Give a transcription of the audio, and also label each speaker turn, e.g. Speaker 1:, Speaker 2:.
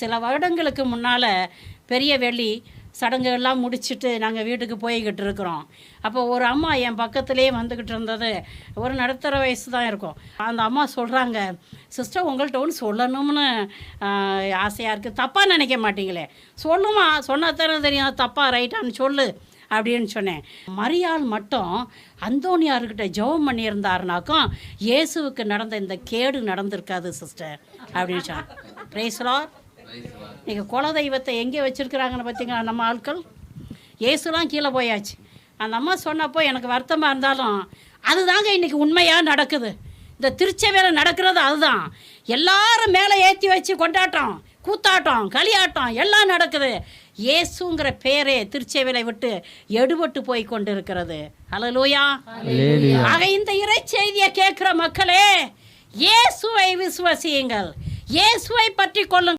Speaker 1: சில வருடங்களுக்கு முன்னால் பெரிய வெள்ளி சடங்குகள்லாம் முடிச்சுட்டு நாங்கள் வீட்டுக்கு போய்கிட்டு இருக்கிறோம். அப்போ ஒரு அம்மா என் பக்கத்துலேயே வந்துக்கிட்டு இருந்தது. ஒரு நடுத்தர வயசு தான் இருக்கும். அந்த அம்மா சொல்கிறாங்க சிஸ்டர் உங்கள்கிட்ட ஒன்று சொல்லணும்னு ஆசையாக இருக்குது தப்பாக நினைக்க மாட்டீங்களே. சொல்லுமா? சொன்னால் தானே தெரியும். தப்பாக ரைட்டான்னு சொல்லு அப்படின்னு சொன்னேன். மரியாள் மட்டும் அந்தோனியார்கிட்ட ஜெபம் பண்ணியிருந்தாருனாக்கும் இயேசுவுக்கு நடந்த இந்த கேடு நடந்திருக்காது சிஸ்டர் அப்படின்னு சொன்னேன். பிரேஸ்லார் நீங்கள் குலதெய்வத்தை எங்கே வச்சுருக்குறாங்கன்னு பார்த்தீங்களா நம்ம ஆட்கள்? இயேசுலாம் கீழே போயாச்சு. அந்த அம்மா சொன்னப்போ எனக்கு வருத்தமாக இருந்தாலும் அதுதாங்க இன்றைக்கி உண்மையாக நடக்குது. இந்த திருச்சபையில் நடக்கிறது அதுதான். எல்லாரும் மேலே ஏற்றி வச்சு கொண்டாட்டம் கூத்தாட்டம் களியாட்டம் எல்லாம் நடக்குது. இயேசுங்கிற பேரே திருச்சபையில விட்டு எடுபட்டு போய் கொண்டிருக்கிறது. ஹalleluya. ஆக இந்த இறை செய்தியை கேட்குற மக்களே இயேசுவை விசுவசியுங்கள். இயேசுவை பற்றி கொள்ளுங்கள்.